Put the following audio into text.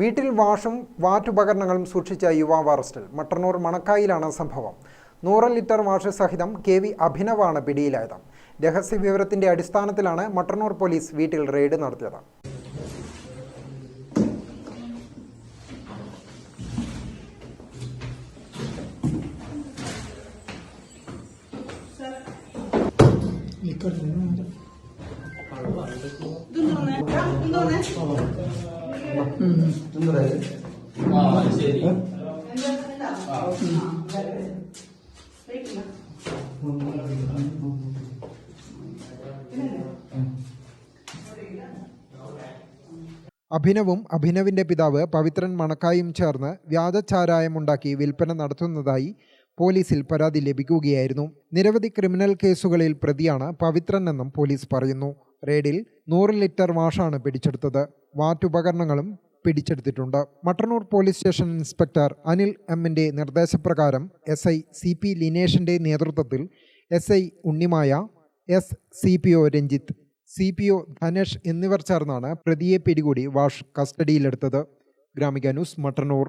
വീട്ടിൽ വാഷും വാറ്റുപകരണങ്ങളും സൂക്ഷിച്ച യുവാവ് അറസ്റ്റിൽ. മട്ടന്നൂർ മണക്കായിലാണ് സംഭവം. നൂറ് ലിറ്റർ വാഷ് സഹിതം കെ വി അഭിനവാണ് പിടിയിലായത്. രഹസ്യ വിവരത്തിന്റെ അടിസ്ഥാനത്തിലാണ് മട്ടന്നൂർ പോലീസ് വീട്ടിൽ റെയ്ഡ് നടത്തിയത്. അഭിനവും അഭിനവിന്റെ പിതാവ് പവിത്രൻ മണക്കായും ചേർന്ന് വ്യാജച്ചാരായമുണ്ടാക്കി വിൽപ്പന നടത്തുന്നതായി പോലീസിൽ പരാതി ലഭിക്കുകയായിരുന്നു. നിരവധി ക്രിമിനൽ കേസുകളിൽ പ്രതിയാണ് പവിത്രൻ എന്നും പോലീസ് പറയുന്നു. റെയ്ഡിൽ നൂറ് ലിറ്റർ വാഷാണ് പിടിച്ചെടുത്തത്. വാറ്റുപകരണങ്ങളും പിടിച്ചെടുത്തിട്ടുണ്ട്. Mattannur police station inspector Anil എമ്മിന്റെ നിർദ്ദേശപ്രകാരം എസ് ഐ സി പി ലിനേഷിന്റെ നേതൃത്വത്തിൽ S I Unnimaya S C P O Ranjith C P O Dhanesh എന്നിവർ ചേർന്നാണ് പ്രതിയെ പിടികൂടി വാഷ് കസ്റ്റഡിയിലെടുത്തത്. Gramika news Mattannur.